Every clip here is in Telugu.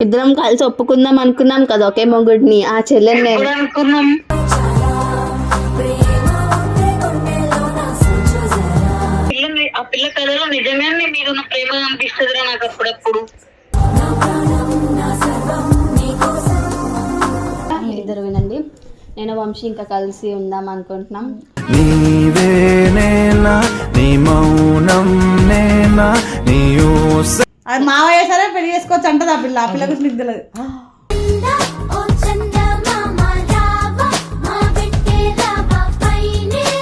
ఇద్దరం కలిసి ఒప్పుకుందాం అనుకున్నాం కదా ఒకే మొగుడిని. ఆ చెల్లెని నేను అనుకున్నాం పిల్లని ఆ పిల్ల నిజంగానే మీరు ప్రేమ అనిపిస్తుందిరా నాకు అప్పుడప్పుడు. ఇద్దరు వినండి. నేను వంశీ ఇంకా కలిసి ఉందాం అనుకుంటున్నాం. నీవే నేనా? నీ మౌనం నేనా? నీ ఊస అది మావయ్య సరే పెళ్ళి చేసుకోవచ్చు అంటది ఆ పిల్ల ఆ పిల్ల గురించి నీకు తెలియదు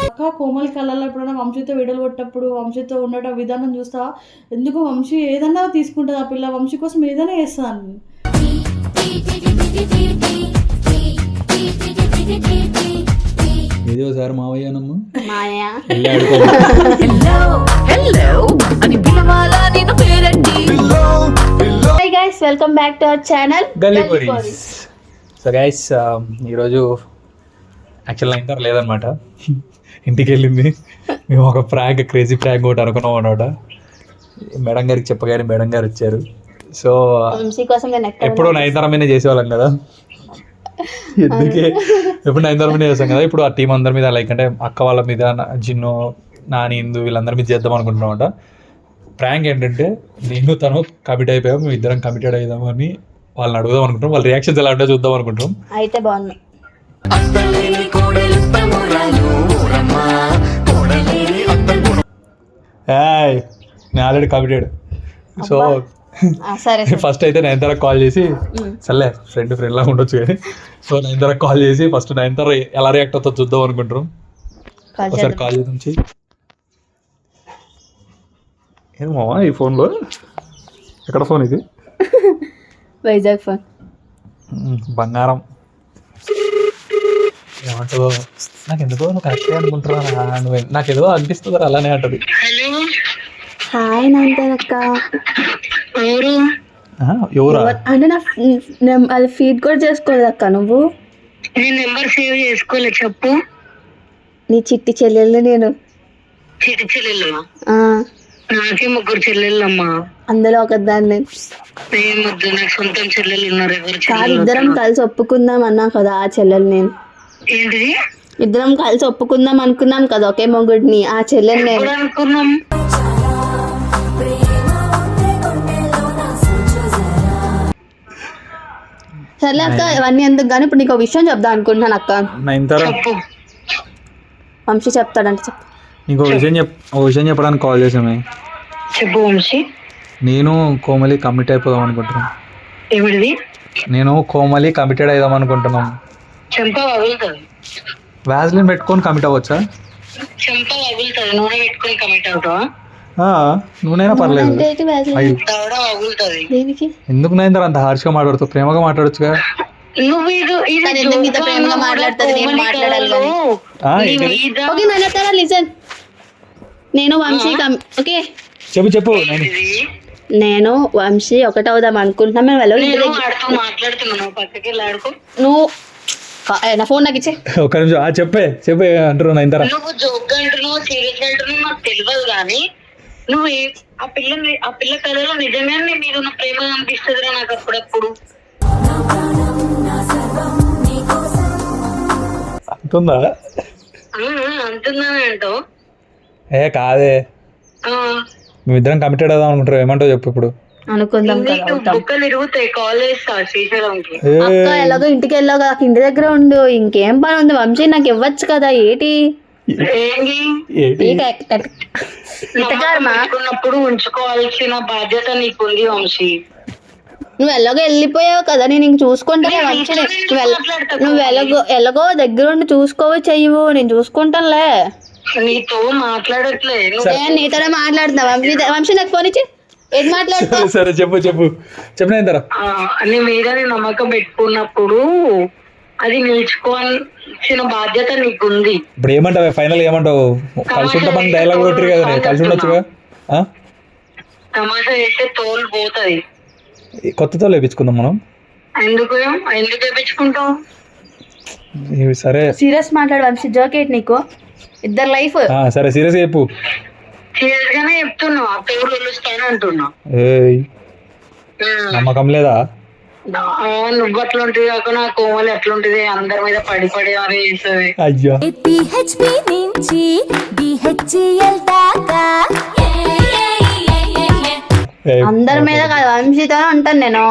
అక్క కోమలి కళ్ళల్లో ఎప్పుడైనా వంశీతో వీడియోలు కొట్టప్పుడు వంశీతో ఉండటం విధానం చూస్తా ఎందుకు వంశీ ఏదన్నా తీసుకుంటుంది ఆ పిల్ల వంశీ కోసం ఏదైనా చేస్తాను ఏదో సార్ మావయ్యానమ్మ మాయా hi guys welcome back to our channel Galli so guys ఈరోజు యాక్చువల్ నైన్ లేదనమాట ఇంటికి వెళ్ళింది మేము ఒక ప్రాంక్ క్రేజీ ప్రాంక్ ఒకటి అనుకున్నాం అనమాట మేడం గారికి చెప్పగానే మేడం గారు వచ్చారు. సో ఎప్పుడు నైన్ మీద చేసేవాళ్ళం కదా. ఎందుకే? ఎప్పుడు నైన్ మీద చేస్తాం కదా. ఇప్పుడు ఆ టీం అందరి మీద లైక్ అంటే అక్క వాళ్ళ మీద నా- జిన్ను నాని ఇందు వీళ్ళందరి మీద చేద్దాం అనుకుంటున్నాం అనమాట ప్రాంక్ ఏంటంటే నేను తను కమిట్ అయిపోయాం మేము ఇద్దరం కమిటెడ్ అయిదామని వాళ్ళని అడుగుదాం అనుకుంటాం వాళ్ళ రియాక్షన్స్ ఎలా ఉంటే చూద్దాం అనుకుంటాం అయితే బాగుంది ఏయ్ నేను ఆల్రెడీ కమిటెడ్ సో సరే. ఫస్ట్ అయితే నైన్తర కాల్ చేసి సర్లే ఫ్రెండ్ ఫ్రెండ్ లాగా ఉండొచ్చు కానీ సో నైన్తర కాల్ చేసి ఫస్ట్ నైన్తర ఎలా రియాక్ట్ అవుతుందో చూద్దాం అనుకుంటాం కాల్ ఒకసారి. కాల్ చెయ్యి ఏమో ఈ ఫోన్లో? ఎక్కడ ఫోన్ ఇది? వైజాగ్ ఫోన్. బంగారం. ఏమంటుందో? నాకు ఎందుకో నువ్వు కరెక్టే అనుకుంటున్నా నువ్వు. నాకు ఏదో అనిపిస్తుంది అలానే అంటది. హలో. హాయ్ నందనక్క ఎవరు? ఆ, ఎవరా? అంటే నా అది ఫీడ్ కూడా చేసుకోలేదు అక్క నువ్వు? నీ నెంబర్ సేవ్ చేసుకోలే చెప్పు. నీ చిట్టి చెల్లెళ్ళు నేను చిటి చెల్లెలు ఆ, నాకే ముగ్గురు చెల్లెళ్ళమ్మా. అందులో ఒక దాన్ని ఏమొద్దు నాకు సొంతం చెల్లెలు ఉన్నారు ఎవరు కాదు చెల్లెలు ఇద్దరం కలిసి ఒప్పుకుందాం అన్నా కదా ఆ చెల్లెలు నేను. ఏంటిది? ఇద్దరం కలిసి ఒప్పుకుందాం అనుకున్నాం కదా ఒకే మొగుడిని ఆ చెల్లెలు నేను. ఎప్పుడు అనుకున్నాం? సర్లే అక్క ఇవన్నీ ఎందుకు కానీ ఇప్పుడు నీకు ఒక విషయం చెప్దాం అనుకుంటున్నాను అక్క. చెప్పు. వంశీ చెప్తాడంటే చెప్పు నీకు ఒక విషయం చెప్ ఒక విషయం చెప్పడానికి కాల్ చేసామే చెప్పు వంశీ. నేను కోమలి కమిట్ అయిపోదాం అనుకుంటున్నాను ఏమిటిది నేను కోమలి కమిటెడ్ అయిదాం అనుకుంటున్నాం. చెంప వగులుతుంది వ్యాజ్లిన్ పెట్టుకొని కమిట్ అవ్వచ్చా? చెంప వగులుతుంది నూనె పెట్టుకుని కమిట్ అవుతావా? పర్లేదు. ఎందుకు నైందర్ అంత హార్ష్గా మాట్లాడుతూ ప్రేమగా మాట్లాడొచ్చుగా? నువ్వు ఇది ఇది జోక్గా ప్రేమగా మాట్లాడుతుంది? నేను మాట్లాడాలి? మీద ఓకే నాన్న లిజన్ నేను వంశీ ఓకే. చెప్పు చెప్పు నేను. వంశీ ఒకటవుదాం అనుకుంటున్నా. మేము వెళ్ళి నువ్వు నా ఫోన్ నాకు ఇచ్చే. ఒక నిమిషం ఆ చెప్పే చెప్పే అంటారు నైంతర నువ్వు జోక్ అంటున్నావు సీరియస్ అంటున్నావు నాకు తెలియదు కానీ నువ్వు ఆ పిల్లని ఆ పిల్ల కథలో నిజంగానే మీరు ఉన్న ప్రేమ అనిపిస్తుందిరా నాకు అప్పుడప్పుడు. అంటుందా? ఆ, అంటున్నాను అంటావు. ఏ కాదే. మేమిద్దరం కమిటెడ్ అవుదాం అనుకుంటారు ఏమంటావు చెప్పు ఇప్పుడు. అనుకుందాం అక్క ఎలాగో ఇంటికి వెళ్ళావు కదా ఇంటి దగ్గర ఉండు. ఇంకేం పని ఉంది? వంశీ నాకు ఇవ్వచ్చు కదా ఏటి? ఉన్నప్పుడు ఉంచుకోవాల్సిన బాధ్యత నీకుంది వంశీ. నువ్వు ఎలాగో వెళ్ళిపోయావు కదా నేను ఇంక చూసుకుంటానే వంశీని నువ్వు ఎల- నువ్వు ఎలాగో ఎలాగో దగ్గర ఉండి చూసుకోవు చెయ్యవు నేను చూసుకుంటానులే. నీతో మాట్లాడట్లే. నువ్వు నేను నీతోనే మాట్లాడుతున్నా వంశీ నాకు ఫోన్ ఇచ్చి ఏది మాట్లాడుతావు సరే చెప్పు చెప్పు. చెప్పు నైంతర ఆ, నీ మీద నమ్మకం పెట్టుకున్నప్పుడు అది నిలుచుకోవాల్సిన బాధ్యత నీకుంది. ఇప్పుడు ఏమంటావు? ఫైనల్ ఏమంటావు? కలిసి ఉంటామని డైలాగ్ కొట్టరు కదా కలిసి ఉండొచ్చుగా? ఆ? తమాషా చేస్తే తోలు పోతది. కొత్తతో లేపించుకుందాం మనం. ఎందుకు ఎందుకు వేపించుకుంటావు? ఇవి సరే. సీరియస్ మాట్లాడు వంశీ జోకేట్ నీకు. ఇద్దరు లైఫ్. ఆ, సరే సీరియస్గా చెప్పు. సీరియస్ గానే చెప్తున్నావు ఆ పేరు వెళ్ళొస్తాను అంటున్నా ఏయ్ నమ్మకం లేదా? ఆ, నువ్వు అట్లా ఉంటుంది కాక నా కోమలు ఎట్లుంటది అందరి మీద పడి పడి అని చేస్తుంది అయ్యా. పిహెచ్పి నుంచి డిహెచ్ఎల్ దాకా. అందరి మీద కాదు వంశీతోనే ఉంటాను నేను.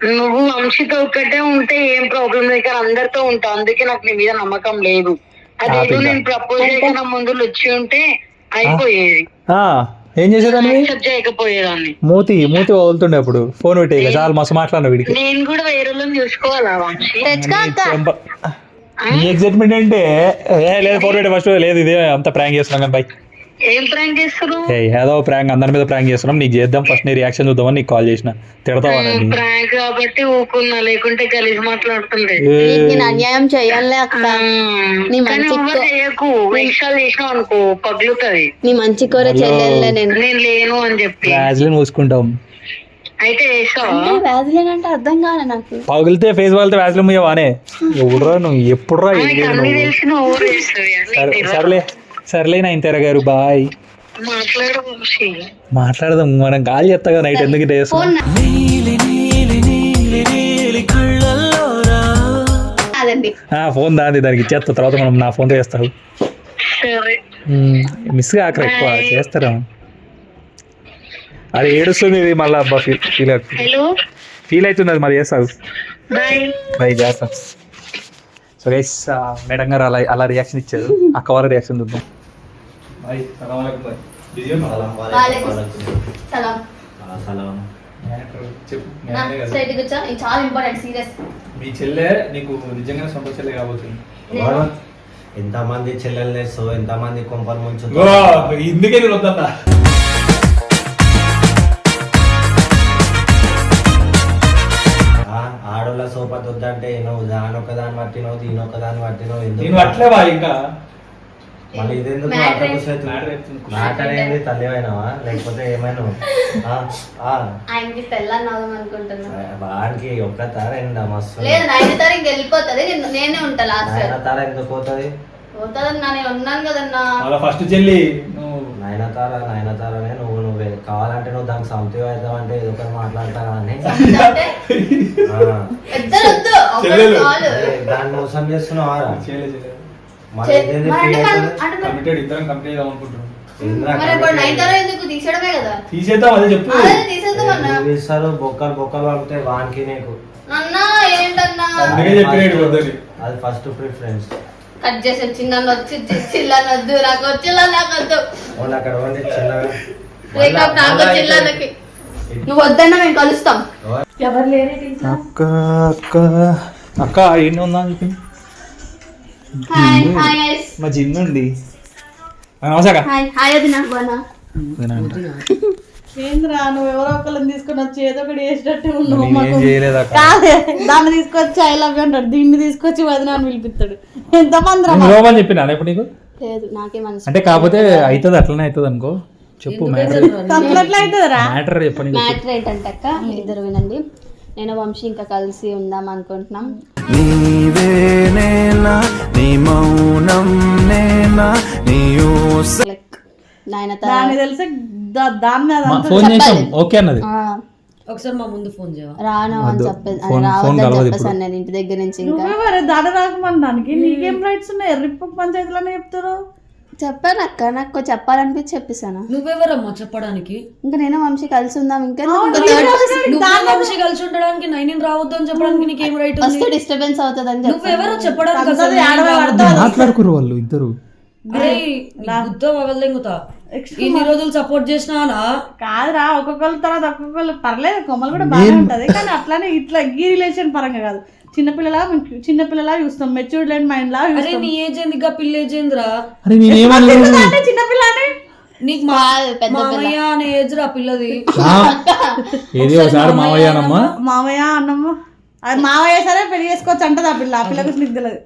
నువ్వు వంశీతో ఒక్కటే ఉంటే ఏం ప్రాబ్లం లేదు కానీ అందరితో ఉంటావు అందుకే నాకు నీ మీద నమ్మకం లేదు. అదేదో నేను ప్రపోజ్ చేయకుండా ముందు వచ్చి ఉంటే అయిపోయేది. ఆ, ఏం చేసేదాన్ని? చేయకపోయేదాన్ని. మూతి మూతి వదులుతుండే అప్పుడు. ఫోన్ పెట్టే ఇక చాలా మస్తు మాట్లాడిన వీడికి. నేను కూడా వేరే వాళ్ళని చూసుకోవాలా నీ ఎగ్జైట్మెంట్ అంటే ఏ లేదు ఫోన్ పెట్టే ఫస్ట్ లేదు ఇదే అంత ప్రాంక్ చేస్తున్నాం కానీ బై. ఏదో ప్రాంక్ అందరి మీద ప్రాంక్ చేస్తున్నాం. నీకు చేద్దాం ఫస్ట్ నీ రియాక్షన్ చూద్దామని నీకు కాల్ చేసిన. తిడతావా? ప్రాంక్ కాబట్టి ఊకున్నా లేకుంటే కలిసి నీకు నేను అన్యాయం చెయ్యాలే అక్క. నీ మంచి చేయకు. ఇన్స్టాల్ చేసినావు అనుకో పగులుతుంది. నీ మంచి కోరే చెల్లెళ్ళే నేను. నేను లేను అని చెప్పి. వ్యాజ్లిన్ మూసుకుంటాం. అయితే చేసావా? అంటే అర్థం కాలే నాకు. పగిలితే ఫేస్ పగిలితే వ్యాజ్లిన్ ముయ్యవానే ఎప్పుడురా నువ్వు? ఎప్పుడురా సర్లే. సర్లే నా ఇంతర గారు బాయ్. మాట్లాడదాం మనం గాలి చెప్తా నైట్ ఎందుకు ఫోన్ ఫోన్ దాది దానికి ఇచ్చేస్తా తర్వాత మనం నా ఫోన్తో చేస్తావు. మిస్ కాకరా ఎక్కువ చేస్తారా? అది ఏడుస్తుంది ఇది మళ్ళీ అబ్బా ఫీల్ ఫీల్ హలో. ఫీల్ అవుతుంది అది మరి చేస్తావు. బాయ్. ట్రై చేస్తా సో గైస్ మేడం గారు అలా అలా రియాక్షన్ ఇచ్చారు. అక్క వాళ్ళ రియాక్షన్ చూద్దాం. సలాం స్ట్రైట్ కూర్చో ఇది చాలా ఇంపార్టెంట్ సీరియస్. మీ చెల్లె నీకు నిజంగా సొంత చెల్లె కాబోతుంది. ఎంతమంది చెల్లెలు తెస్తూ ఎంతమంది కొంపలు ముంచు ఇందుకే నేను వద్దన్నా. ఆడోళ్ళ సోపతి వద్దంటే నువ్వు దానొక్క దాన్ని పట్టినవు దీనొక్క దాన్ని పట్టినవు నేను అట్లేవా ఇంకా. మళ్ళీ ఇదెందుకు మ్యాటర్ ఏంది? తల్లివైనవా? లేకపోతే ఏమైనా ఆయనకి తెల్లని అవుదాం అనుకుంటున్నా వాడికి ఒక్క తార ఏందా మస్తు? లేదు నైన్ తారీఖు వెళ్ళిపోతుంది. నేను- నేనే ఉంటా లాస్ట్ నాయన తార ఎందుకు పోతుంది? పోతుందన్నా నేను ఉన్నాను కదన్నా. ఫస్ట్ చెల్లి నువ్వు. నాయన తార నాయన తారనే నువ్వు నువ్వే. కావాలంటే నువ్వు దానికి సంథింగ్ అవుతావంటే ఏదో ఒకటి మాట్లాడతావా అని అంటే? దాన్ని మోసం చేస్తున్నావా మరి అవుతుంది? కమిటెడ్ ఇద్దరం కంప్లీట్ చేద్దాం అనుకుంటున్నాం. ఏందిరా మరి ఇప్పుడు కమిటీ? నైన్ తారీఖు ఎందుకు తీసేయడమే కదా? తీసేద్దాం అదే చెప్పు. అదే తీసేద్దాం అన్న. ఎందుకు ఇస్తారు బొక్కలు బొక్కలు పడితే వానికి నీకు. అన్నా ఏంటన్నా? అందుకే చెప్పినాడు వద్దని. అది ఫస్ట్ ప్రిఫరెన్స్ కట్ చేసి వచ్చింది? నన్ను వచ్చి చిల్లని వద్దు నాకు వచ్చిల్లా నాకు వద్దు వాళ్ళు అక్కడ ఉండి చిన్నగా బ్రేకప్ నాకు నువ్వు వద్దన్నా మేము కలుస్తాం. ఎవరు? లేరే అక్క అక్క. అక్క ఉందా అని చెప్పి హాయ్ హాయ్ గైస్ మా ఉంది. ఏంద్రా నువ్వు ఎవరో ఒకళ్ళని తీసుకొని వచ్చి ఏదో ఒకటి ఉన్నావు మాకు. కాదే దాన్ని తీసుకొచ్చి ఐ లవ్ యూ అంటాడు. దీన్ని తీసుకొచ్చి వదిన అని పిలిపిస్తాడు. ఎంతమంది రా చెప్పినా ఇప్పుడు నీకు? లేదు నాకే మనసు అంటే కాకపోతే అవుతుంది అట్లనే అవుతుంది అనుకో. చెప్పు మ్యాటర్ మ్యాటర్ చెప్పని మ్యాటర్ ఏంటంటే అక్క ఇద్దరు వినండి. నేను వంశీ ఇంకా కలిసి ఉందాం అనుకుంటున్నాం. నీవే నేనా నీ మౌనం నేనా నీ ఊస లైక్ నాయన దాన్ని తెలిసి దా- దాని మీద అంతా ఫోన్ చేసాం. ఓకే అన్నది. ఒకసారి మా ముందు ఫోన్ చేయవా? రాను అని. చెప్పేసి రావద్దని చెప్పేసి నేను ఇంటి దగ్గర నుంచి ఇంకా. దాని రాకమనడానికి నీకేం రైట్స్ ఉన్నాయి? రిప్పు పంచాయతీలోనే చెప్తారు. చెప్పాను అక్క నాకు చెప్పాలనిపించి చెప్పేసాను నువ్వెవరమ్మా చెప్పడానికి? ఇంకా నేను వంశీ కలిసి ఉందాం ఇంకా వంశీ కలిసి ఉండడానికి నైన్ రావద్దు అని చెప్పడానికి నీకేం రైట్ ఉంది? వస్తే డిస్టర్బెన్స్ అవుతుంది అని నువ్వెవరో చెప్పడానికి మాట్లాడుకురు వాళ్ళు ఇద్దరు. ఇన్ని రోజులు సపోర్ట్ చేసినానా? కాదురా ఒక్కొక్కళ్ళ తర్వాత ఒక్కొక్కళ్ళు. పర్లేదు కొమ్మలు కూడా బాగానే ఉంటది. కానీ అట్లానే ఇట్లా ఈ రిలేషన్ పరంగా కాదు. చిన్నపిల్లలా చిన్నపిల్లలా చూస్తాం మెచ్యూర్డ్ లేని మైండ్ లా అరే నీ ఏజ్గా పిల్ల ఏజ్ ఏందిరా అరే నేనేమన్నా? అంటే చిన్నపిల్లని. నీకు మా మామయ్య అనే ఏజ్ రా. పిల్లది ఏది ఒకసారి మామయ్య అన్నమ్మ? అది మామయ్య సరే పెళ్ళి చేసుకోవచ్చు అంటది ఆ పిల్ల. ఆ పిల్ల గురించి నీకు తెలియదు.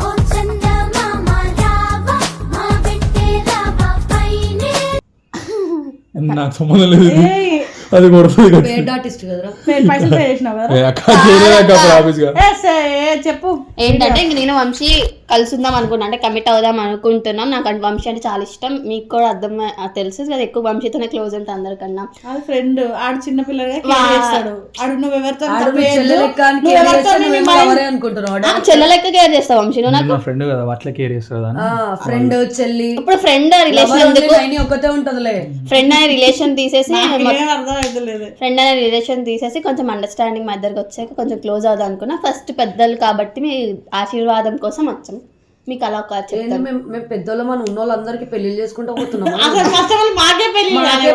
ఓ చందమామ రావా మా వెంటే రావా పైనే నాకు సంబంధం లేదు. అది కొడుతుంది చెప్పు. ఏంటంటే ఇంక నేను వంశీ కలిసి ఉందాం అనుకున్నా. అంటే కమిట్ అవుదాం అనుకుంటున్నాం. నాకు అంటే వంశీ అంటే చాలా ఇష్టం. మీకు కూడా అర్థం తెలుసు కదా ఎక్కువ వంశీతోనే క్లోజ్ ఉంటా అందరికన్నా. అది ఫ్రెండ్ ఆడు చిన్న పిల్లగా. చెల్లె లెక్క చేస్తే కేర్ చేస్తావు వంశీ? నువ్వు నాకు? నా ఫ్రెండ్ కదా అట్లా కేర్. ఫ్రెండ్ చెల్లి. ఇప్పుడు ఫ్రెండ్ రిలేషన్ ఎందుకు? ఒక్కతే ఉంటదిలే. ఫ్రెండ్ అనే రిలేషన్ తీసేసి నాకు ఏం అర్థం అవుతలేదు ఫ్రెండ్ అనే రిలేషన్ తీసేసి కొంచెం అండర్స్టాండింగ్ మా ఇద్దరికి వచ్చాక కొంచెం క్లోజ్ అవుదాం అనుకున్నా. ఫస్ట్ పెద్దలు కాబట్టి మీ ఆశీర్వాదం కోసం వచ్చాం. మీకు అలా ఒక మేము పెద్దోళ్ళం మన ఉన్న వాళ్ళందరికి పెళ్ళి చేసుకుంటూ పోతున్నాం అసలు ఫస్ట్ ఆఫ్ ఆల్ మాకే పెళ్ళి మాకే.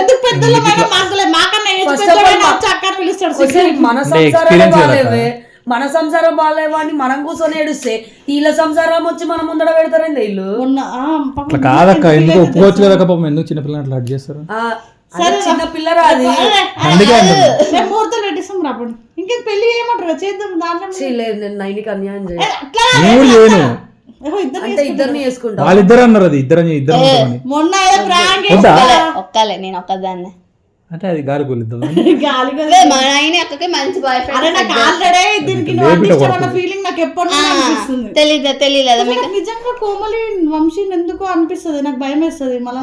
ఎందుకు మాకులే మాకన్నా ఏజ్ అక్క పిలుస్తాడు. మన అంటే సంసారం experience కదా బాగాలేవే మన సంసారం బాగాలేవా అని మనం కూర్చొని ఏడుస్తే వీళ్ళ సంసారం వచ్చి మన ముందర పెడతారండి వీళ్ళు. అట్లా కాదక్క ఎందుకు ఒప్పుకోవచ్చు కదా పాపం? ఎందుకు చిన్నపిల్లలు అట్లా చేస్తారు? ఆ, అది చిన్న అందుకే పెట్టిస్తాం రాప్పుడు ఇంకేం పెళ్ళి చేయమంటారు? చేద్దాం దాంట్లో లేదు నేను నైన్కి అన్యాయం అట్లా చేయను? ఏహో ఇద్దరు అంటే ఇద్దరిని చేసుకుంటా. వాళ్ళిద్దరు అన్నారు అది ఇద్దరు ఇద్దరు మొన్న ఏదో ప్రాంక్ వద్దా? ఒక్కలే నేను ఒక్కదాన్నే. అంటే అది గాలి కూలిద్దాం గాలి అదే మా నాయన అక్కకి మంచి బాయ్ అరే నాకు ఫ్రెండ్ ఆల్రెడీ దీనికి నువ్వు లేపిట అంటే ఇష్టం అన్న కొడుతుంది. ఫీలింగ్ నాకు అనిపిస్తుంది తెలియలేదా మీకు నాకు నిజంగా కోమలి వంశీని ఎందుకో అనిపిస్తుంది నాకు భయం వేస్తుంది మళ్ళీ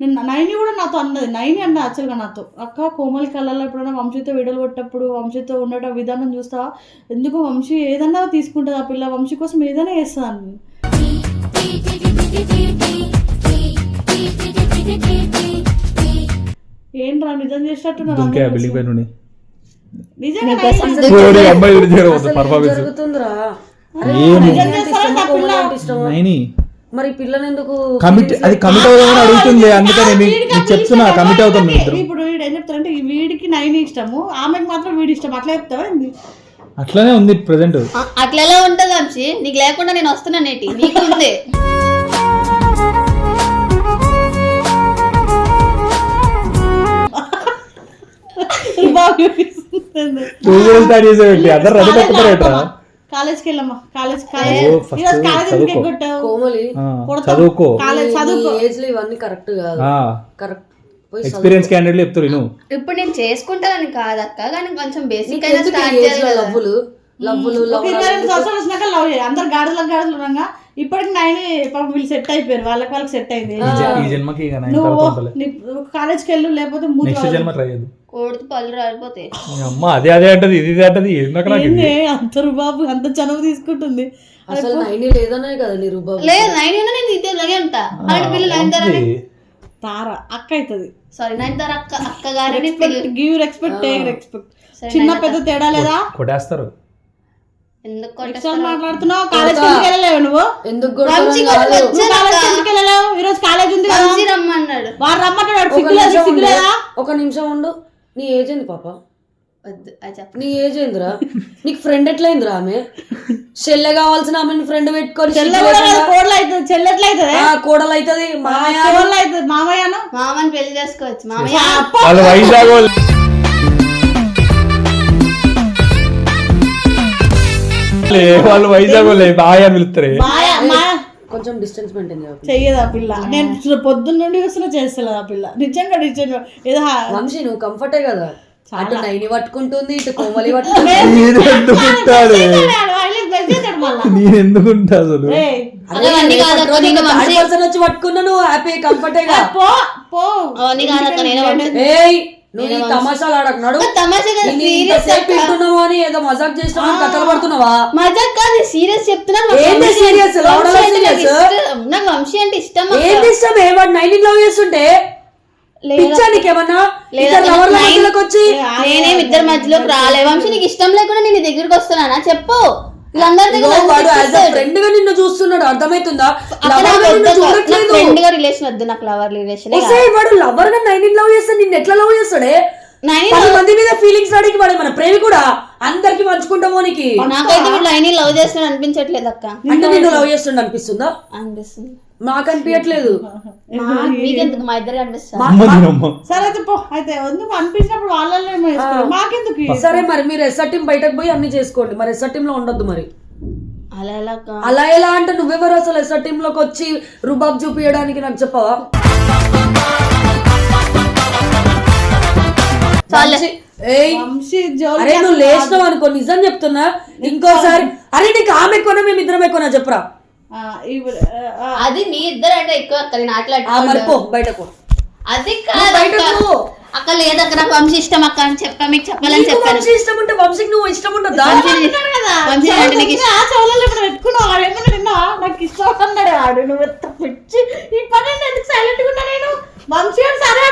నేను నైని కూడా నాతో అన్నది నైని అన్న యాక్చువల్గా నాతో అక్క కోమలి కళ్ళల్లో ఎప్పుడైనా వంశీతో వీడియోలు కొట్టప్పుడు వంశీతో ఉండటం విధానం చూస్తా ఎందుకు వంశీ ఏదన్నా తీసుకుంటుంది ఆ పిల్ల వంశీ కోసం ఏదైనా చేస్తుంది ఏంట్రా నిజం బిల్డింగ్ నిజంగా అమ్మాయి పర్ఫార్మెన్స్ జరుగుతుందిరా? ఏమో? నిజం పిల్ల? నైని. మరి పిల్లని ఎందుకు కమిట్ అది కమిట్ అవుదామని అడుగుతుంది అందుకని మీకు చెప్తున్నా కమిట్ అవుతాం ఇద్దరం ఇప్పుడు వీడు ఏం చెప్తారంటే ఈ వీడికి నైని ఇష్టము ఆమెకి మాత్రం వీడి ఇష్టం. అట్లా చెప్తావా ఏంది? అట్లానే ఉంది ప్రెసెంట్ అట్లా ఎలా ఉంటుంది వంశీ. నీకు లేకుండా నేను వస్తున్నా నేటి. నీకు ఉంది. నువ్వు కూడా స్టార్ట్ చేసేవి అందరు రెడీ పెట్టుకోరు ఎట్రా కాలేజ్కి వెళ్ళమ్మా కాలేజ్ కాలేజ్. కాలేజ్ కోమలి. చదువుకో. చదువుకో. ఏజ్లో ఇవన్నీ కరెక్ట్ కాదు. కరెక్ట్. ఎక్స్పీరియన్స్ క్యాండిడేట్లు చెప్తారు నువ్వు ఇప్పుడు నేను చేసుకుంటానని కాదక్క కానీ కొంచెం బేసిక్ అయినా స్టార్ట్ చేయాలి. లవ్వులు? లవ్వులు సంవత్సరాలు వచ్చినాక లవ్ చేయాలి. అందరు గాడులు ఉన్నాగా ఇప్పటికి నైన్ పాపం వీళ్ళు సెట్ అయిపోయారు. వాళ్ళకి వాళ్ళకి సెట్ అయింది నువ్వు కాలేజ్కి వెళ్ళు లేకపోతే నెక్స్ట్ జన్మ ట్రై కోడితో పళ్ళు రాలిపోతాయి అమ్మ అదే అదే అంటది ఇది ఇది అంటది ఎందుకు నాకు ఇది? ఏంది అంత బాబు అంత చనువు తీసుకుంటుంది. అసలు నైని లేదనే కదా నీ రుబాబు. లేదు నైన్ అయినా నేను ఇదే ఇలాగే ఉంటా అలాంటి పిల్లలు నైన్ తర అక్క అవుతుంది సారీ నైన్ తర అక్క అక్క గారిని గివ్ రెస్పెక్ట్ టేక్ రెస్పెక్ట్ సరే, చిన్న నైన్ పెద్ద తేడా లేదా? కొట్టేస్తారు. ఎందుకు ఎక్స్ట్రా కొట్టేస్తారు? మాట్లాడుతున్నావు కాలేజ్ ఎందుకు వెళ్ళలేవు నువ్వు? ఎందుకు కొడతారని కాదు. కాలేజ్ వెళ్ళలేవు? ఈ రోజు కాలేజ్ ఉంది కదా. వంశీ రమ్మన్నాడు. వాడు రమ్మంటాడు ఒక సిగ్గులేదు నిమిషం ఉండు. సిగ్గులేదా ఒక నిమిషం ఉండు. నీ ఏజ్ ఏంది పాప? వద్దు అది చెప్ప. నీ ఏజ్ ఏందిరా? నీకు ఫ్రెండ్ ఎట్లయిందిరా ఆమె? చెల్లె కావాల్సిన ఆమెను ఫ్రెండ్ పెట్టుకొని కోడలు అవుతుంది కోడలు మామయ్య కోడలు అవుతుంది మామయ్యను మామని పెళ్ళి చేసుకోవచ్చు మామయ్య వాళ్ళు వైజాగ్ వాళ్ళు. బాయ్ అని పిలుస్తారు. కొంచెం డిస్టెన్స్ మెయింటైన్ చేయాలి చెయ్యదు ఆ పిల్ల. నేను అసలు పొద్దున్న నుండి చూస్తున్నా చేస్తలేదు ఆ పిల్ల. నిజంగా నిజంగా ఏదో వంశీ నువ్వు కంఫర్టే కదా? అటు నైని పట్టుకుంటుంది ఇటు కోమలి పట్టుకుంటుంది. నేను ఎందుకుంటా అసలు? వచ్చి పట్టుకున్నా నువ్వు హ్యాపీ కంఫర్టేగా పో పో. అవన్నీ కాదక్క నేనే నువ్వు ఈ తమాషాలు ఆడకున్నాడు తమాషా కదా సీరియస్ ఇంటున్నావు అని ఏదో మజాక్ చేసినావు అని కథలు పడుతున్నావా? మజాక్ కాదు సీరియస్ చెప్తున్నాను నాకు ఏంటి? అంటే- నాకు? ఇష్టం. నాకు వంశీ అంటే ఇష్టం అక్క. ఏంటి ఇష్టం? ఏ వాడు నైన్ లవ్ చేస్తుంటే? లేదా- పిచ్చా నీకేమన్నా? లేదా ఇద్దరు మధ్యలోకి వచ్చి? నేనేం ఇద్దరి మధ్యలోకి రాలే. వంశీ నీకు ఇష్టం లేకుండా నేను దగ్గరికి వస్తున్నానా? చెప్పు. నన్ను వాడు యాజ్ చూపిస్తాడు. ఫ్రెండ్గా నిన్ను చూస్తున్నాడు అర్థమవుతుందా? ఫ్రెండ్గా రిలేషన్ వద్దు నాకు లవర్ రిలేషన్ వాడు లవర్గా నైన్ లవ్ చేస్తే నిన్ను ఎట్లా లవ్ చేస్తాడే? పది మంది మీద ఫీలింగ్స్ వాడే మన ప్రేమి కూడా అందరికి పంచుకుంటామో నీకు నాకైతే వీళ్ళు అయినా లవ్ చేస్తున్నాడు అనిపించట్లేదు అక్క. అంటే నిన్ను లవ్ చేస్తుండ అనిపిస్తుందా? అనిపిస్తుంది. నాకు అనిపించట్లేదు మీకెందుకు? మా ఇద్దరు. సరే అయితే పో అయితే ఎందుకు అనిపించినప్పుడు వాళ్ళనే వేసుకో. మాకెందుకు? సరే మరి మీరు ఎస్ఆర్ టీం బయటకు పోయి అన్ని చేసుకోండి. మరి ఎస్ఆర్ టీం లో ఉండొద్దు మరి. అలా ఎలా అక్క? అలా ఎలా అంటే నువ్వెవరు అసలు ఎస్ఆర్ టీం లోకి వచ్చి రుబాబ్ చూపించడానికి నాకు చెప్పవా? చాలే. వంశీ, ఏయ్. వంశీ జోలికి అరే నువ్వు లేచినావు అనుకో నిజం చెప్తున్నా. ఇంకోసారి అరే నీకు ఆమె ఎక్కువనా మేము ఇద్దరం ఎక్కువనా చెప్పరా? అది మీ ఇద్దరు అంటే ఎక్కువ అక్క నేను బయటకు అది కాదు బయటకు అక్క. పో. అక్క లేదక్క నాకు వంశీ ఇష్టం అక్క అని చెప్పా మీకు చెప్పాలని చెప్పాను. వంశీ ఇష్టం ఉంటే వంశీకి నువ్వు ఇష్టం ఉండదా? వంశీ అంటాడు కదా. వంశీ అంటే నీకు ఇష్టం ఆ చెవులలో ఇప్పుడు పెట్టుకున్నావు? నిన్న నాకు ఇష్టం అన్నాడు ఆడు నువ్వు ఎంత పిచ్చి. ఈ పని ఎందుకు సైలెంట్గా ఉన్నా నేను? వంశీ సరే?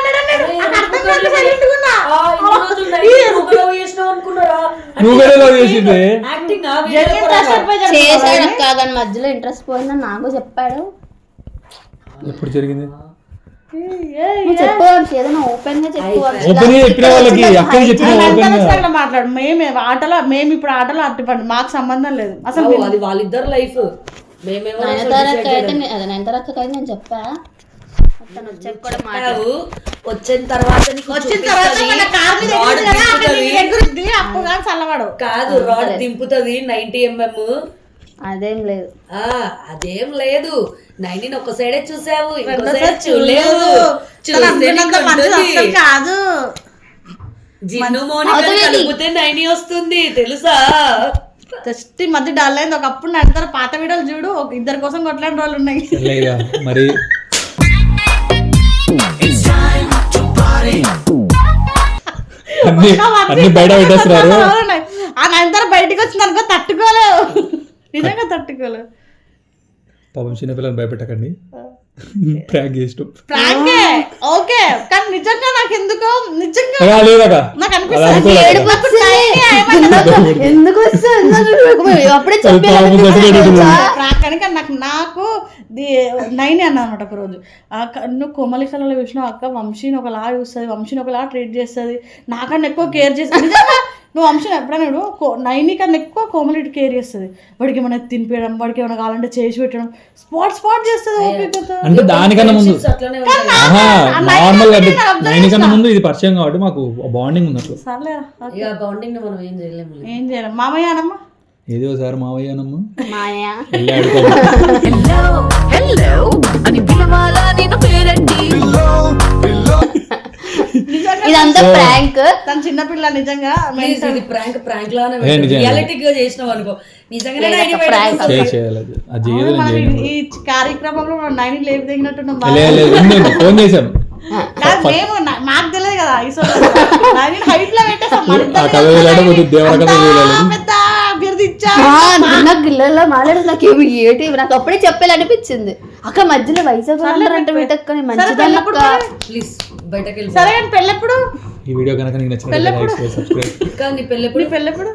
చేశాడు మధ్యలో ఇంట్రెస్ట్ పోయిందని నాకు చెప్పాడు. ఎప్పుడు జరిగింది? మాట్లాడు. మేమే ఆటలో మేము ఇప్పుడు ఆటలో అట్టిపండి మాకు సంబంధం లేదు. అసలు వాళ్ళిద్దరు లైఫ్ మేమేమో అయితే నేను చెప్పా. తను వచ్చాక కూడా మాట చెప్పావు, వచ్చిన తర్వాత వచ్చిన తర్వాత చూపిస్తది, మన కార్ మీద రాడ్ ఎగురుతుంది కదా, అక్కడ దింపుతది. నీకు ఎగురుద్ది, అప్పుడు కానీ చల్లవాడు. కాదు రాడ్ దింపుతుంది నైన్టీ ఎంఎం. అదేం లేదు. ఆ అదేం లేదు. నైన్టీన్ ఒక సైడే చూసావు ఇంకో సైడ్ చూడలేదు. తను చూస్తే అనుకున్నంత నీకు మంచిది ఉంటుంది. అస్సలు కాదు. జిన్ను మోనిక అవుతుంది. కలిపితే నైని వస్తుంది తెలుసా? జస్ట్ ఈ మధ్య డల్ అయింది. ఒకప్పుడు నడతారు పాత వీడియోలు చూడు ఒక ఇద్దరి కోసం కొట్లాడిన రోజులు ఉన్నాయి. లేదా మరి అన్ని అన్ని బయట పెట్టేస్తున్నారు. నడతారు బయటికి వచ్చింది అనుకో తట్టుకోలేవు. నిజంగా తట్టుకోలేవు. పాపం చిన్నపిల్లలు భయపెట్టకండి. ప్రాంక్ చేసినాం. ప్రాంకే ఓకే. కానీ నిజంగా నాకు ఎందుకో నిజంగా నాకు అనిపిస్తుంది. ఎందుకు- ఎందుకు వస్తుంది? అప్పుడే కానీ నాకు నాకు నైన్ అన్న అనమాట ఒక రోజు ఆ అక్క నువ్వు కోమలి కళలో చూసినావు అక్క వంశీని ఒకలా చూస్తుంది వంశీని ఒకలా ట్రీట్ చేస్తుంది నాకన్నా ఎక్కువ కేర్ చేస్తుంది. నువ్వు వంశీని ఎప్పుడైనా చూడు, కో నైని కన్నా ఎక్కువ కోమలి కేర్ చేస్తుంది. వాడికి ఏమైనా తినిపించడం వాడికి ఏమైనా కావాలంటే చేసి పెట్టడం స్పాట్ స్పాట్ చేస్తుంది అంటే దానికన్నా ముందు. నార్మల్. ముందు ఇది పరిచయం కాబట్టి మాకు బాండింగ్ ఉన్నట్లు సర్లేరా బాండింగ్ మనం ఏం చేయలేము ఏం చేయాలి. మామయ్య అనమ్మా ఏదో సార్ మావయ్యనమ్మ? ఇదంతా ప్రాంక్ తన నిజంగా. ఇది ప్రాంక్ లానే. రియాలిటీ గా చేసినావు అనుకో. ఈ కార్యక్రమంలో మనం నైన్ లేపు దిగినట్టున్నాం. ఫోన్ కాదు, మేము నా- మాకు తెలియదు కదా ఈ నైన్ హైట్ లో పెట్టేసాం పెద్ద బిరుదు ఇచ్చా నాకు గిల్లల్లో మాట్లాడు నాకు ఏమి ఏటి? నాకు అప్పుడే చెప్పాలనిపించింది అక్క మధ్యలో వైజాగ్ అంటే వీటక్కని మంచిదన్న ప్లీజ్ బయటకు సరే పెళ్ళెప్పుడు? ఈ వీడియో కనుక నీకు నచ్చినట్లయితే సబ్స్క్రైబ్. ఇంకా నీ పెళ్ళెప్పుడు? నీ పెళ్ళెప్పుడు?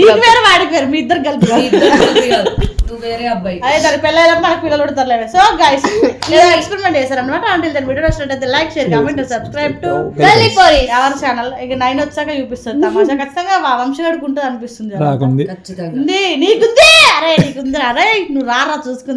నీకు వేరే వాడికి వేరు మీ ఇద్దరు కలిపి. నువ్వు వేరే అబ్బాయి అదే దాని పెళ్ళైనప్పుడు మనకు పిల్లలు పుడతారులే సో గైస్ ఏదో ఎక్స్పెరిమెంట్ చేశారనమాట అంటే దాని వీడియో నచ్చినట్టయితే like share comment subscribe to వెళ్ళిపోయి ఎవరి ఛానల్ ఇక నైన్ వచ్చాక చూపిస్తుంది తమాషా. ఖచ్చితంగా వంశగడికి ఉంటుంది అనిపిస్తుంది నీకుంది. అరే నీకుంది. అరే నువ్వు రారా చూసుకుంది.